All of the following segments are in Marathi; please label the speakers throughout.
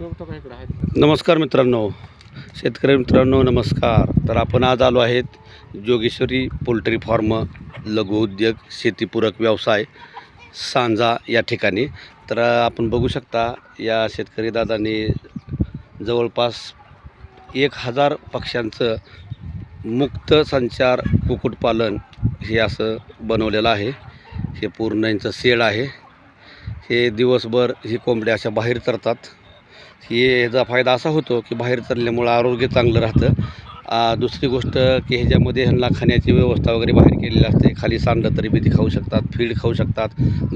Speaker 1: नमस्कार मित्रांनो शेतकरी मित्रांनो नमस्कार. तर आपण आज आलो आहेत जोगेश्वरी पोल्ट्री फार्म लघु उद्योग शेतीपूरक व्यवसाय सांजा या ठिकाणी. तर आपण बघू शकता या शेतकरी दादांनी जवळपास एक हजार पक्ष्यांचं मुक्त संचार कुक्कुटपालन हे असं बनवलेलं आहे. हे पूर्ण यांचं शेड आहे. हे दिवसभर ही कोंबड्या अशा बाहेर करतात हे ह्याचा फायदा असा होतो की बाहेर चालल्यामुळं आरोग्य चांगलं राहतं. दुसरी गोष्ट की ह्याच्यामध्ये ह्यांना खाण्याची व्यवस्था वगैरे बाहेर केलेली असते. खाली सांडलं तरी बी ती खाऊ शकतात फीड खाऊ शकतात.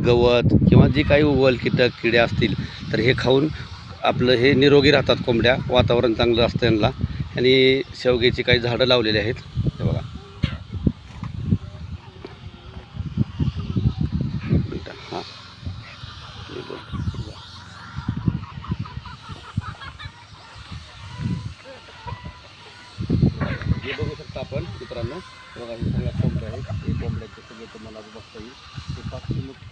Speaker 1: गवत किंवा जे काही उगवल कीटक किडे असतील तर हे खाऊन आपलं हे निरोगी राहतात कोंबड्या. वातावरण चांगलं असतं यांना आणि शेवग्याची काही झाडं लावलेली आहेत हे बघा एक मिनटं हां मी बोलतो. हे बघू शकता आपण मित्रांनो बघा हे सगळ्या कोंबड्या आहेत हे कोंबड्याचे सगळे तुम्हाला बघता येईल हे पाचशे मुक्त कोंबड्या आहेत हे खाण्याची वगैरे व्यवस्था आहे. मागं चालले का त्याची चर्चा करू.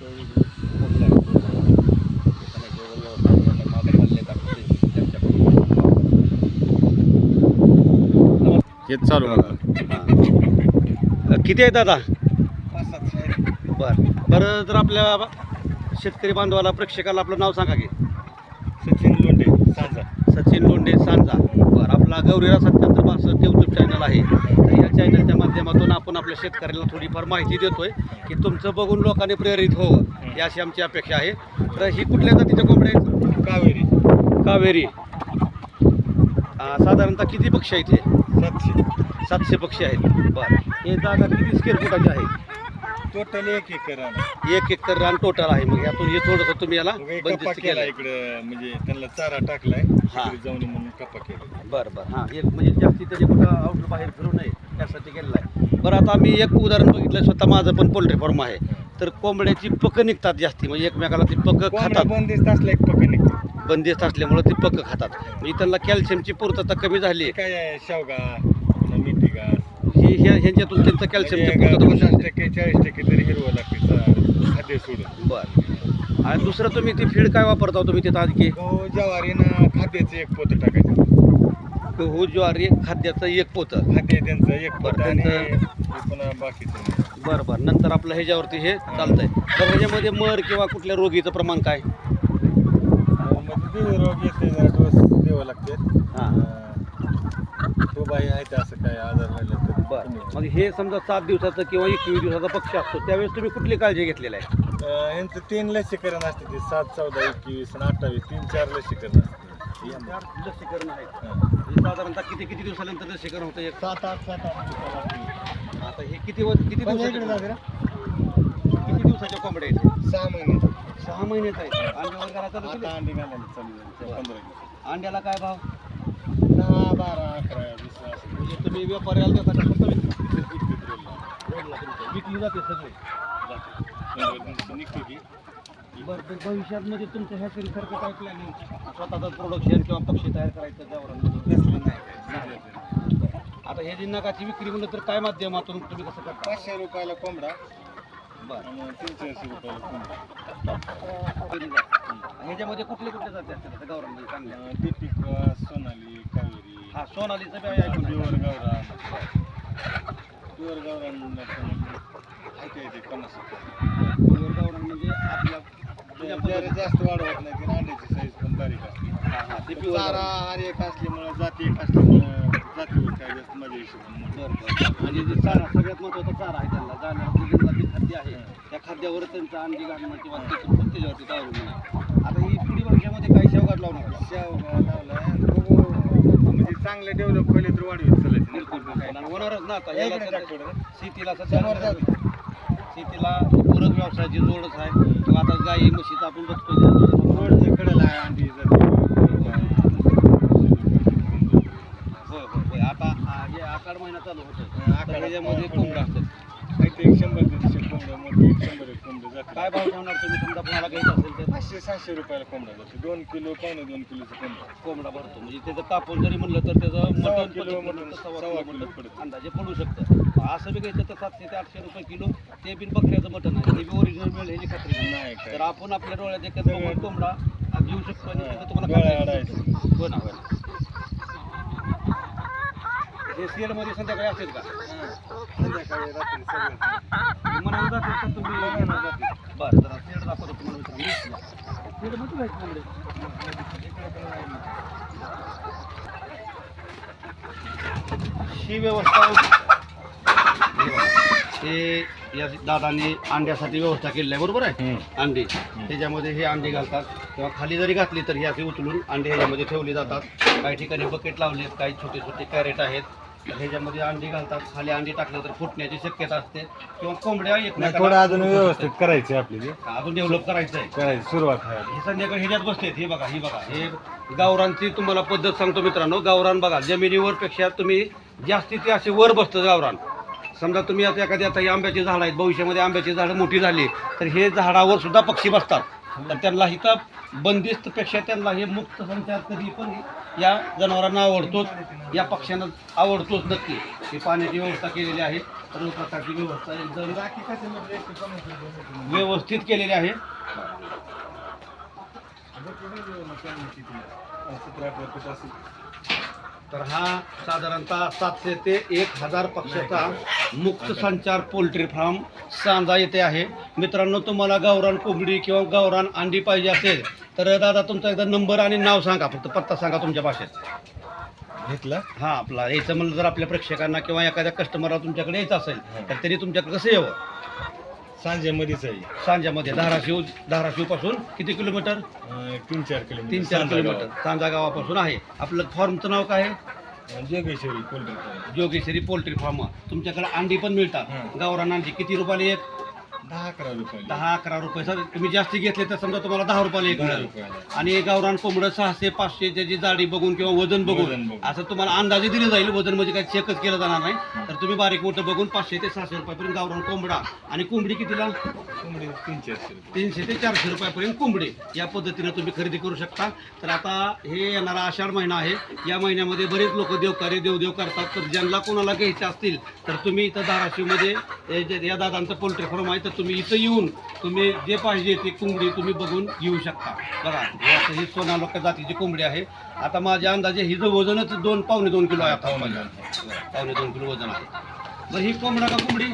Speaker 2: हेच चालू.
Speaker 1: किती आहे दादा? बरं. बरं तर आपल्या शेतकरी बांधवाला प्रेक्षकाला आपलं नाव सांगा की.
Speaker 2: सचिन लोंढे सांजा.
Speaker 1: सचिन लोंढे सांजा. बरं आपला गौरीला सत्याहत्तर बासष्ट यूट्यूब चॅनल आहे. तर या चॅनलच्या माध्यमातून आपण आपल्या शेतकऱ्याला थोडीफार माहिती देतोय की तुमचं बघून लोकांनी प्रेरित व्हावं ही अशी आमची अपेक्षा आहे. तर ही कुठल्या जातीच्या कोंबड्या आहेत?
Speaker 2: कावेरी.
Speaker 1: कावेरी. साधारणतः किती पक्षी आहेत हे?
Speaker 2: सातशे.
Speaker 1: सातशे पक्षी आहेत. बरं. हे जागा किती स्क्वेअर फुटाची आहे?
Speaker 2: टोटल एक एकर आहे.
Speaker 1: एक एकर रान टोटल आहे. मग यातून हे थोडंसं तुम्ही याला बंदिस्त
Speaker 2: केला इकडं म्हणजे त्यांना चारा टाकलाय.
Speaker 1: हा.
Speaker 2: जाऊन म्हणून कप्पा केला.
Speaker 1: बरं बरं. हां एक म्हणजे जास्ती त्याचे कुठं आउट बाहेर फिरू नये त्यासाठी केलेलं आहे. बरं आता आम्ही एक उदाहरण बघितलं स्वतः माझं पण पोल्ट्री फार्म आहे. तर कोंबड्याची पकं निघतात जास्ती म्हणजे एकमेकाला ती पकं
Speaker 2: कोंबडा
Speaker 1: खातात.
Speaker 2: बंदिस्त असला एक पक्का निघतो
Speaker 1: बंदिस्त असल्यामुळे ती पकं खातात. म्हणजे त्यांना कॅल्शियमची पूर्तता कमी झाली.
Speaker 2: हे काय आहे शेवगा घास
Speaker 1: ही ह्या ह्यांच्यातून त्यांचं कॅल्शियमची
Speaker 2: म्हणजे
Speaker 1: पूर्तता
Speaker 2: पन्नास
Speaker 1: होते
Speaker 2: टक्के चाळीस टक्के तरी हिरवं लागते चा- खाद्य सोडून.
Speaker 1: बरं. आणि दुसरं तुम्ही ती फीड काय वापरता तुम्ही तिथं आणखी
Speaker 2: गहू ज्वारीनं खाद्याचं एक पोतं टाकायचं.
Speaker 1: गहू ज्वारी खाद्याचं एक पोतं.
Speaker 2: खाद्य त्यांचं एक आणि हे पुन्हा बाकीचं.
Speaker 1: बरं बरं. नंतर आपलं ह्याच्यावरती हे चालतंय. तर ह्याच्यामध्ये मर किंवा कुठल्या रोगीचं प्रमाण काय?
Speaker 2: म्हणजे रोग येते जरा डोस द्यावं लागते.
Speaker 1: हां.
Speaker 2: तो बाई आहे ते असं काय आजार राहिला तर
Speaker 1: बरं. मग हे समजा सात दिवसाचं किंवा एकवीस दिवसाचा पक्ष असतो त्यावेळेस तुम्ही कुठली काळजी घेतलेली आहे?
Speaker 2: अं, यांचं तीन लसीकरण असते ते सात चौदा एकवीस आणि अठ्ठावीस. तीन चार लसीकरण असते.
Speaker 1: चार लसीकरण आहे
Speaker 2: हां.
Speaker 1: हे साधारणतः किती किती दिवसानंतर लसीकरण होतं एक
Speaker 2: सात आठ सात आठ.
Speaker 1: आता हे किती व- किती
Speaker 2: ना.
Speaker 1: किती दिवसाच्या कोंबड्या आहेत
Speaker 2: सहा महिने
Speaker 1: सहा महिन्यात आहे अंड्यावर घराचा
Speaker 2: आता अंडी घालायला चालू झाली, पंधरा दिवस
Speaker 1: अंड्याला काय भाव
Speaker 2: दहा बारा अकरा वीस असं
Speaker 1: म्हणजे तुम्ही व्यापाऱ्याला देता का फक्त विकता? विकली जाते सगळे
Speaker 2: जाते. दिवस निघते ती.
Speaker 1: बरं तर भविष्यात म्हणजे तुमच्या ह्या सारखं काय प्लॅनिंग स्वतःचं प्रोडक्शन किंवा पक्षी तयार करायचं त्यावर. आता हे जी नगाची विक्री म्हणलं तर काय माध्यमातून तुम्ही कसं करता?
Speaker 2: पाचशे रुपयाला कोंबडा.
Speaker 1: बरं.
Speaker 2: आणि तीनशे रुपयाला कोंबडा.
Speaker 1: ह्याच्यामध्ये कुठले कुठले जाते असतात? चांगल्या
Speaker 2: अं, दीपिक सोनाली कावेरी.
Speaker 1: हा सोनालीचं बी आहे ऐकून. आहे.
Speaker 2: प्युअर गावरान प्युअर गावरान ऐकाय ते पन्नास रुपये
Speaker 1: प्युअर गावरान म्हणजे आपल्या म्हणजे
Speaker 2: जास्त वाढवत नाही ते अंड्याची साईज पण बारीक असते चारा. हर एक असल्यामुळं जाती एक असल्यामुळं जातीवर काय जास्त माझ्या हिशोबाने
Speaker 1: बरं बरं आणि जे चारा सगळ्यात महत्त्वाचा चारा आहे त्यांना जाण्यावर जे जे खाद्य आहे त्या खाद्यावर त्यांचं अंडी घालणं किंवा त्याचं पण त्याच्यावरती तावरून आता ही पुढील वर्षामध्ये काही शेवगाट लावणार का?
Speaker 2: शेवगा लावलाय बघू म्हणजे चांगले डेव्हलप केले तर वाढवीत चालायचं
Speaker 1: बिलकुल बिलकुल. आणि होणारच ना आता. शेतीला सध्या. शेतीला पूरक व्यवसायाची जोडच आहे. मग आता गाई म्हशीचं आपण बघतो जे-
Speaker 2: रोडच्या कडेला आहे अंडी
Speaker 1: होय होय होय आता आ, हे आषाढ महिना चालू होतो
Speaker 2: आखाड-
Speaker 1: त्याच्यामध्ये कोंबडं असतात
Speaker 2: एक शंभर दीडशे कोंबड्या मोठी एक शंभर एक कोंबड्या जाते
Speaker 1: काय भाव ठेवणार तुम्ही समजा तुम्हाला घ्यायचं असेल तर
Speaker 2: पाचशे रुपयाला कोंबडा जाते दोन किलो पावणे दोन किलोचं कोंबडा
Speaker 1: कोंबडा भरतो म्हणजे त्याचं कापून जरी म्हणलं तर त्याचं
Speaker 2: सव्वा
Speaker 1: मटण
Speaker 2: किलो मटण,
Speaker 1: तर सव्वा किलो
Speaker 2: पडतं.
Speaker 1: अंदाजे पडू शकतं असं बी घ्यायचं तर सातशे ते आठशे रुपये किलो ते बिन बकऱ्याचं मटण आहे ते बी ओरिजिनल मिळेल ह्याची खात्री नाही.
Speaker 2: नाही काय
Speaker 1: तर आपण आपल्या डोळ्यात बघून कोंबडा येऊ शकतो आणि तिथं तुम्हाला
Speaker 2: डोळ्या
Speaker 1: खाता येईल.
Speaker 2: अडायचं.
Speaker 1: हो ना हो ना हे मध्ये संध्याकाळी असेल का
Speaker 2: संध्याकाळी रात्री सगळं
Speaker 1: तर तुम्ही जाते. बरं जरा सीएल दाखवतो तुम्हाला मित्रांनो. ही व्यवस्था हे या दादाने अंड्यासाठी व्यवस्था केलेली आहे बरोबर आहे? अंडी. त्याच्यामध्ये हे अंडे घालतात. किंवा खाली जरी घातली तर हे असे उचलून अंडे ह्याच्यामध्ये ठेवले जातात. काही ठिकाणी बकेट लावले आहेत काही छोटे छोटे कॅरेट आहेत. ह्याच्यामध्ये अंडी घालतात. खाली अंडी टाकलं तर फुटण्याची शक्यता असते. किंवा कोंबड्या
Speaker 2: नाही अजून व्यवस्थित करायची आपली.
Speaker 1: अजून डेव्हलप करायचं आहे.
Speaker 2: करायची सुरुवात आहे
Speaker 1: हे संध्याकाळी ह्याच्यात बसतेत हे बघा हे बघा. हे गावरांची तुम्हाला पद्धत सांगतो मित्रांनो. गावरान बघा जमिनीवर पेक्षा तुम्ही जास्ती ते असे वर बसतं गावरान. समजा तुम्ही आता एखादी आता ही आंब्याची झाडं आहेत. भविष्यामध्ये आंब्याची झाडं मोठी झाली तर हे झाडावर सुद्धा पक्षी बसतात. तर त्यांना इथं बंदिस्तपेक्षा त्यांना हे मुक्त संचार कधी पण या जनावरांना आवडतोच या पक्ष्यांना आवडतोच नक्की. हे पाण्याची व्यवस्था केलेली आहे. सर्व प्रकारची व्यवस्था एकदम व्यवस्थित केलेली आहे. तर हा साधारणतः सातशे ते एक हजार पक्षाचा मुक्त संचार पोल्ट्री फार्म सांजा येथे आहे. मित्रांनो तुम्हाला गावरान कोंबडी किंवा गावरान अंडी पाहिजे असेल तर दादा तुमचा एकदा नंबर आणि नाव सांगा फक्त पत्ता सांगा तुमच्या भाषेत.
Speaker 2: घेतला?
Speaker 1: हा आपला यायचं म्हणलं जर आपल्या प्रेक्षकांना किंवा एखाद्या कस्टमरला तुमच्याकडे यायचं असेल तर त्यांनी तुमच्याकडे कसं यावं?
Speaker 2: सांजेमध्येच आहे.
Speaker 1: सांजामध्ये धाराशिव धाराशिवपासून किती किलोमीटर?
Speaker 2: अं, तीन चार किलोमीटर.
Speaker 1: तीन चार
Speaker 2: सांजा
Speaker 1: किलोमीटर. सांजा गावापासून आहे. आपलं फॉर्मचं नाव काय आहे?
Speaker 2: गाव. Jogeshwari poultry farm.
Speaker 1: Jogeshwari poultry farm. तुमच्याकडे अंडी पण मिळतात.
Speaker 2: हं.
Speaker 1: गावरान अंडी किती रुपयाला एक?
Speaker 2: दहा अकरा रुपये
Speaker 1: दहा अकरा रुपये. सर तुम्ही जास्ती घेतले तर समजा तुम्हाला दहा रुपयाला एक
Speaker 2: दहा
Speaker 1: मिळेल.
Speaker 2: रुपयाला.
Speaker 1: आणि गावरान कोंबडं सहाशे पाचशे त्याची जाडी बघून किंवा वजन
Speaker 2: वजन
Speaker 1: बघून. असं तुम्हाला अंदाजे दिलं जाईल. वजन म्हणजे काही चेकच केलं जाणार नाही. तर तुम्ही बारीक मोठं बघून पाचशे ते सहाशे रुपयापर्यंत गावरान कोंबडा आणि कोंबडी कितीला?
Speaker 2: कोंबडी तीन चारशे रुपये.
Speaker 1: तीनशे ते चारशे रुपयापर्यंत कोंबडी. या पद्धतीनं तुम्ही खरेदी करू शकता. तर आता हे येणारा आषाढ महिना आहे. या महिन्यामध्ये बरेच लोक देवकार्य देवदेव करतात. तर ज्यांना कोणाला घ्यायचे असतील तर तुम्ही इथं धाराशिवमध्ये हे जे- या दादांचं पोल्ट्री फार्म आहे तर तुम्ही इथं येऊन तुम्ही जे पाहिजे ते कोंबडी तुम्ही बघून घेऊ शकता. बघा हे असं ही सोनालोक जातीची कोंबडी आहे. आता माझ्या अंदाजे हिचं वजनच दोन पावणे दोन किलो आहे आता माझ्या पावणे दोन किलो वजन आहे. बरं ही कोंबडा का कोंबडी?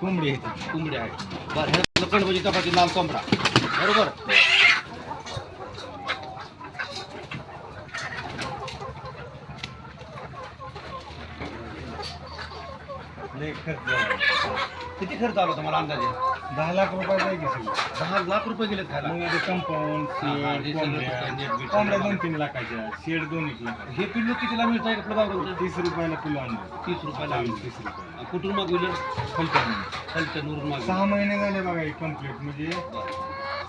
Speaker 2: कोंबडी आहे ती.
Speaker 1: कोंबडी आहे. बरं हे लोखंडबाजी चपाती लाल कोंबडा. बरोबर. किती खर्च आला तुम्हाला अंदाजे?
Speaker 2: दहा लाख रुपये जाईल की सगळं.
Speaker 1: दहा लाख रुपये गेलेत खायला.
Speaker 2: मग ते कंपाऊंड
Speaker 1: हा, हा, हे
Speaker 2: शेड कोंबड्या
Speaker 1: काय.
Speaker 2: दोन तीन लाखाच्या शेड दोन एक लाख.
Speaker 1: हे पिल्लू कितीला मिळतं एक आपलं?
Speaker 2: तीस रुपयाला किलो आणलं.
Speaker 1: तीस रुपयाला.
Speaker 2: तीस रुपये
Speaker 1: कुठून मागवलं?
Speaker 2: फलटण.
Speaker 1: फलटणवरून मागवलं.
Speaker 2: सहा महिने झाले बघा कंप्लीट म्हणजे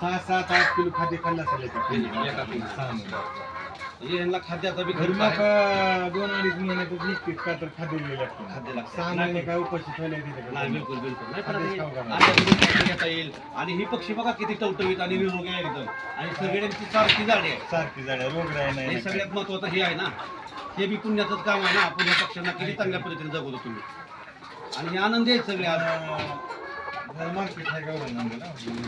Speaker 2: सहा सात आठ किलो खाद्य खाल्लं असेल एका पिल्लाने. सहा महिने.
Speaker 1: हे यांना खाद्याचा बी खर्च
Speaker 2: मग
Speaker 1: आहे.
Speaker 2: अं, दोन अडीच महिन्यातच का तर खाद्य लिहिलं
Speaker 1: खाद्य लागतं.
Speaker 2: सहा महिने काय ठेवले
Speaker 1: नाही बिलकुल बिलकुल. नाही पण
Speaker 2: खाद्यच
Speaker 1: हे घेता येईल. आणि ही पक्षी बघा किती टवटवीत आणि निरोगी आहे एकदम. आणि सगळ्यांची सारखी झाडे आहे
Speaker 2: सारखी झाड्या रोग राही
Speaker 1: हे
Speaker 2: नाही.
Speaker 1: सगळ्यात महत्वाचं हे आहे ना. हे बी पुण्याचंच काम आहे ना. आपण या पक्ष्यांना किती चांगल्या पद्धतीने जगवतो तुम्ही. आणि हे आनंदी आहेत सगळे आज.
Speaker 2: आहे गावरान नंबर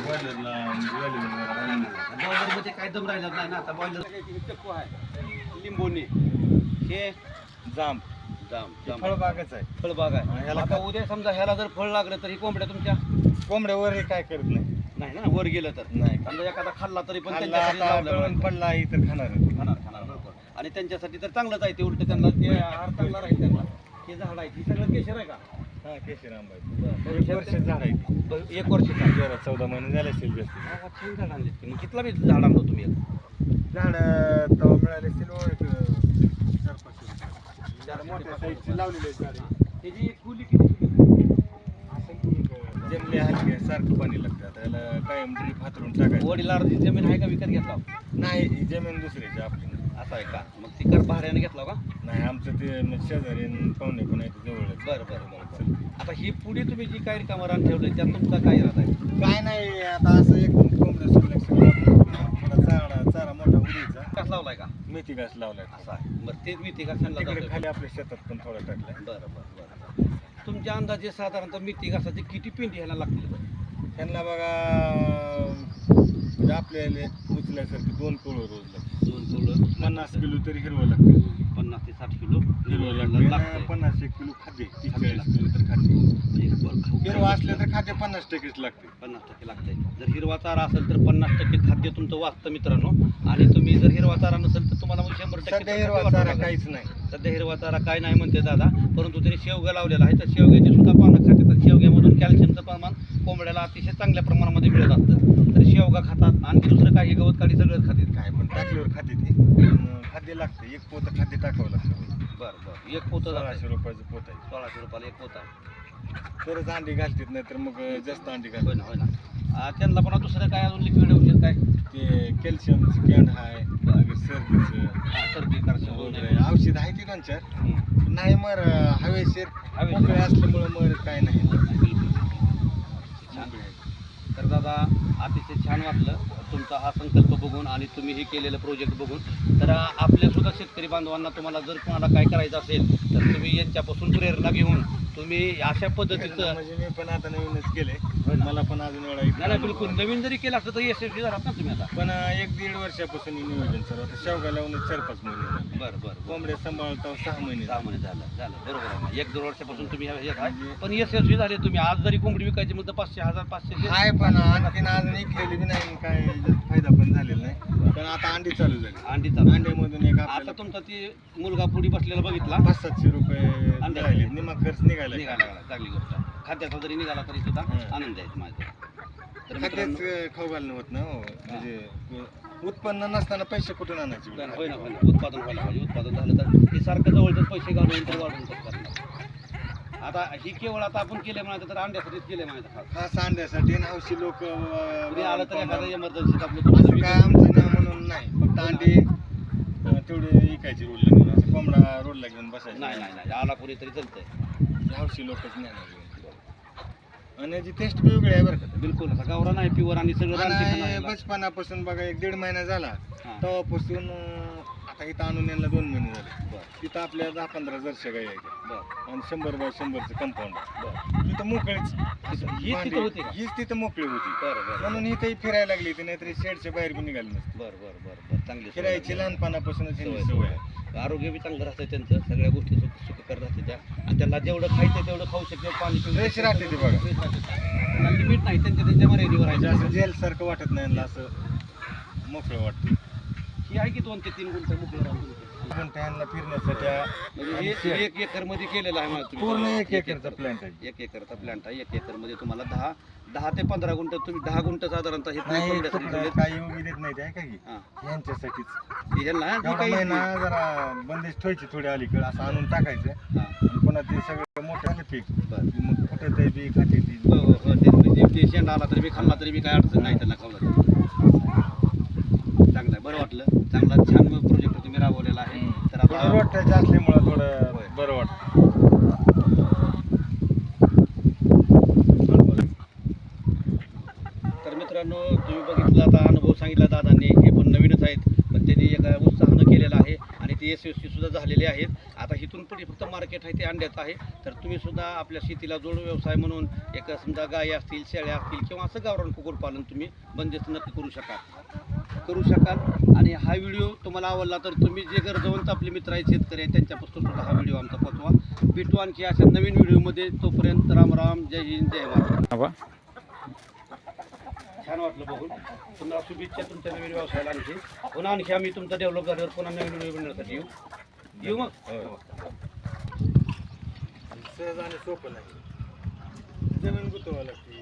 Speaker 2: बॉयलरला बॉयलर
Speaker 1: बॉयलरमध्ये काय दम राहिला नाही ना? आता बॉयलर चक्कू आहे लिंबोनी हे
Speaker 2: जाम.
Speaker 1: जाम जाम.
Speaker 2: फळबागच आहे.
Speaker 1: फळबाग आहे.
Speaker 2: ह्याला
Speaker 1: आता उद्या समजा ह्याला जर फळ लागलं तर ही कोंबड्या तुमच्या?
Speaker 2: कोंबड्यावर हे काय करत नाही.
Speaker 1: नाही ना वर गेलं तर.
Speaker 2: नाही.
Speaker 1: समजा एखादा खाल्ला तरी पण
Speaker 2: पडला आहे तर खाणार
Speaker 1: खाणार खाणार बरोबर. आणि त्यांच्यासाठी तर चांगलंच आहे ते उलट त्यांना ते आहार चांगला राहील त्यांना. हे झाड आहे ही सगळं केशर आहे का?
Speaker 2: हा एक वर्ष झाड आहे ते.
Speaker 1: बरं, एक वर्षाचा
Speaker 2: तेरा चौदा महिने झाले असेल जास्त
Speaker 1: छान झाड आणले मग कितला बी झाड आणलं तुम्ही एक?
Speaker 2: झाड तेव्हा मिळाले असतील हो एक चार मोठ्या साईजची लावलेली आहेत झाडे.
Speaker 1: त्याची किती
Speaker 2: सारखं पाणी लागतं. आता याला कायम ड्रीप हातरून टाकायचं.
Speaker 1: वडिलांची जमीन आहे का विकत घेतला?
Speaker 2: नाही ही जमीन दुसऱ्याची आपली. नाही.
Speaker 1: असं आहे का? मग ती कर भाड्याने घेतला का?
Speaker 2: नाही आमचं ते म्हणजे शेजारी आणि पाहुणे पण आहे ते जवळच.
Speaker 1: बरं बरं बरं बरं. आता ही पुढे तुम्ही जी काही कामारान ठेवलंय त्यात तुमचा काय राहत आहे?
Speaker 2: काय नाही आता असं एकदम कोंबड्या सुरक्षित चारा चारा मोठा उडीचा
Speaker 1: कस लावलाय का?
Speaker 2: मेथी घास लावलाय.
Speaker 1: असा आहे. बरं तेच मी तिघा सांगला
Speaker 2: तिकडे
Speaker 1: जातोय.
Speaker 2: खाली आपल्या शेतात पण थोडा टाकलाय.
Speaker 1: बरं बरं बरं तुमच्या अंदाजे साधारणतः मिती घासाचे किती पिंडी ह्याला लागतील बरं?
Speaker 2: त्यांना बघा म्हणजे आपल्याला उचल्यासारखं दोन कोळं रोज लागते
Speaker 1: दोन कवळं
Speaker 2: पन्नास किलो तरी हिरवं लागते.
Speaker 1: पन्नास ते साठ किलो
Speaker 2: हिरवं. लागते. पन्नास एक किलो खाते. तीस चाळीस किलो तर खाते. हिरवं असलं तर खाते पन्नास टक्केच लागते.
Speaker 1: पन्नास टक्के लागतंय जर हिरवा चारा असेल तर पन्नास टक्के खाद्य तुमचं वाचतं मित्रांनो. आणि तुम्ही जर हिरवा चारा नसेल तर तुम्हाला मग शंभर टक्के
Speaker 2: सध्या
Speaker 1: खाद्य
Speaker 2: हिरवा चारा. काहीच नाही.
Speaker 1: सध्या हिरवा चारा काय नाही म्हणते दादा. परंतु त्यांनी शेवगा लावलेला आहे. तर शेवग्याची सुद्धा पानं खातात आणि शेवग्यामधून कॅल्शियमचं प्रमाण कोंबड्याला अतिशय चांगल्या प्रमाणामध्ये मिळत असतं. तर शेवगा खातात आणखी दुसरं काही गवत काढी सगळंच खातात.
Speaker 2: काय पण टाकल्यावर खाते ती. खाद्य लागते. एक पोतं खाद्य टाकावं लागतं.
Speaker 1: बरं बरं. एक पोतं
Speaker 2: सोळाशे रुपयाचं पोत आहे.
Speaker 1: सोळाशे रुपयाला एक पोत आहे.
Speaker 2: तरच अंडी घालतात नाही तर मग जास्त अंडी
Speaker 1: ना होय ना. त्यांना पण दुसरं काय अजून लिक्विड औषध काय?
Speaker 2: ते कॅल्शियमचं कॅन आहे सर्दीचं.
Speaker 1: हा, सर्दी.
Speaker 2: औषध आहे ते
Speaker 1: हम्म.
Speaker 2: नाही मर हवेशीर. मोकळे असल्यामुळे मर काय नाही.
Speaker 1: तर दादा अतिशय छान वाटलं. तुमचा हा संकल्प बघून आणि तुम्ही हे केलेलं प्रोजेक्ट बघून. तर आपल्यासुद्धा शेतकरी बांधवांना तुम्हाला जर कोणाला काय करायचं असेल तर तुम्ही यांच्यापासून प्रेरणा घेऊन तुम्ही अशा पद्धतीचं
Speaker 2: म्हणजे मी पण आता नवीनच केलंय.
Speaker 1: ना.
Speaker 2: मला पण अजून
Speaker 1: नाही नाही बिलकुल. नवीन जरी केलं असतं तर यशस्वी झालात ना तुम्ही आता.
Speaker 2: पण एक दीड वर्षापासून मी नियोजन सर्व आता शेवगा लावून चार पाच महिने झाले.
Speaker 1: बरं बरं
Speaker 2: कोंबड्या सांभाळता सहा महिने
Speaker 1: सहा
Speaker 2: झाले.
Speaker 1: महिने झालं. झालं बरोबर आहे ना. एक दोन वर्षापासून तुम्ही ह्या आहे. पण यशस्वी झाले तुम्ही. आज जरी कोंबडी विकायची म्हणजे पाचशे हजार पाचशे
Speaker 2: आहे पण आणखीन अजून इकलेली बी नाही काय जास्त फायदा पण पण आता अंडी चालू झाली.
Speaker 1: अंडी चालू.
Speaker 2: अंड्यामधून एक
Speaker 1: आता
Speaker 2: आपल्याला
Speaker 1: तुमचा ती मुलगा पुढी बसलेला बघितला?
Speaker 2: पाच सातशे रुपये
Speaker 1: अंडे.
Speaker 2: राहिले. निमा खर्च निघाला
Speaker 1: निघाला. लागला, चांगली गोष्ट. आहे. खाद्याचा जरी निघाला तरी सुद्धा
Speaker 2: हं.
Speaker 1: आनंद आहे माझा तर
Speaker 2: खातेच
Speaker 1: मित्रांनो,
Speaker 2: खाऊ घालणं होत ना हो. म्हणजे उत्पन्न नसताना पैसे कुठून आणायचे?
Speaker 1: होय ना, होय ना, होय ना. उत्पादन व्हायला पाहिजे. उत्पादन झालं तर ते सारखं जवळच पैसे घालून तर वाढवून करतात आता ही केवळ आता आपण केले म्हणायचं तर अंड्यासाठीच केले म्हणायचं. खास
Speaker 2: खास अंड्यासाठी आणि हौशी लोक
Speaker 1: तुम्ही आलं तर एखादं इमर्जन्सीत आपलं
Speaker 2: असं काय आमचं नाही नाही फक्त अंडी तेवढे विकायची रोडला घेऊन असं कोंबडा रोडला घेऊन बसायचं
Speaker 1: नाही नाही नाही आला कोणी तरी चालतंय
Speaker 2: हौशी लोकच नाही ना. आणि याची टेस्ट बी वेगळी आहे बरं का
Speaker 1: बिलकुल असा गावरा नाही प्युअर आणि सगळं
Speaker 2: आणि. बचपनापासून बघा एक दीड महिना झाला तेव्हापासून आता इथं आणून यांना दोन महिने झाले.
Speaker 1: बरं
Speaker 2: तिथं आपल्या दहा पंधरा जरशा गाई आहेत.
Speaker 1: बरं.
Speaker 2: आणि शंभर बाय शंभरचं कंपाऊंड
Speaker 1: बरं.
Speaker 2: तिथं मोकळीच.
Speaker 1: ही
Speaker 2: भांडी-
Speaker 1: तिथं होती का?
Speaker 2: हीच तिथं मोकळी होती.
Speaker 1: बरं बरं.
Speaker 2: म्हणून इथंही फिरायला लागली ती नाहीतरी शेडच्या बाहेर बी निघाली नसती.
Speaker 1: बरं बरं बरं बरं. चांगली
Speaker 2: फिरायची. लहानपणापासूनच यांची
Speaker 1: सवय,
Speaker 2: सवय. आहे.
Speaker 1: आरोग्य बी चांगलं राहतं त्यांचं. सगळ्या गोष्टी सुख सुखकर राहते त्या. आणि त्यांना जेवढं खायचं तेवढं खाऊ शकते. पाणी पिऊ
Speaker 2: Fresh
Speaker 1: शकते.
Speaker 2: राहते ते बघा.
Speaker 1: Fresh राहते. त्यांना लिमिट नाही. त्यांच्या त्यांच्या मर्यादेवर
Speaker 2: म्हणजे
Speaker 1: आहे
Speaker 2: असं जेल सारखं वाटत नाही यांना असं मोकळं वाटतं.
Speaker 1: ही आहे की दोन ते तीन गुंठ मोकळं राहून
Speaker 2: त्यांना फिरण्यासाठी
Speaker 1: म्हणजे हे. एक एकरमध्ये केलेलं आहे मला.
Speaker 2: पूर्ण एक एकरचा प्लॅन्ट आहे
Speaker 1: एक एकरचा प्लांट आहे एक एकरमध्ये तुम्हाला दहा दहा ते पंधरा गुंठ तुम्ही दहा गुंठ साधारणतः हे.
Speaker 2: काही उभी देत नाही ते आहे का की
Speaker 1: हां.
Speaker 2: यांच्यासाठीच
Speaker 1: काही
Speaker 2: महिना जरा बंदिश ठेवायची थोडी अलीकडे असं आणून टाकायचं पुन्हा ते सगळं मोठं आलं पीक. मग कुठं ते बी खाते ती
Speaker 1: हो हो हो ते म्हणजे शेंडा आला तरी बी खाल्ला तरी बी काय अडचण नाही त्यांना तरी. चांगलं आहे बरं वाटलं. चांगला छान प्रोजेक्ट तुम्ही राबवलेला आहे. तर आता
Speaker 2: रोट्याचं असल्यामुळं. थोडं बरं वाटतं
Speaker 1: तर मित्रांनो तुम्ही बघितलं आता अनुभव सांगितला दादांनी. हे पण नवीनच आहेत. पण त्यांनी एका उत्साहानं केलेलं आहे. आणि ते यशस्वी सुद्धा झालेले आहेत. आता इथून पुढे फक्त मार्केट आहे ते अंड्याचं आहे. तर तुम्ही सुद्धा आपल्या शेतीला जोड व्यवसाय म्हणून एक समजा गायी असतील शेळ्या असतील किंवा असं गावरान कुक्कुटपालन तुम्ही बंदिस्त नक्की करू शकाल. करू शकाल. आणि हा व्हिडिओ तुम्हाला आवडला तर तुम्ही जे गरजवंत आपले मित्र आहेत शेतकरी आहेत त्यांच्यापासून सुद्धा हा व्हिडिओ आमचा पोचवा भेटू आणखी अशा नवीन व्हिडिओमध्ये. तोपर्यंत राम राम जय हिंद जय भारत छान वाटलं बघून. तुम्हाला शुभेच्छा तुमच्या नवीन व्यवसायाला आणखी. पुन्हा आणखी आम्ही तुमचा डेव्हलप झाल्यावर पुन्हा नवीन व्हिडिओ बनवण्यासाठी येऊ. येऊ मग.
Speaker 2: सहज आणि सोपं नाही. जमीन गुतवावं लागते.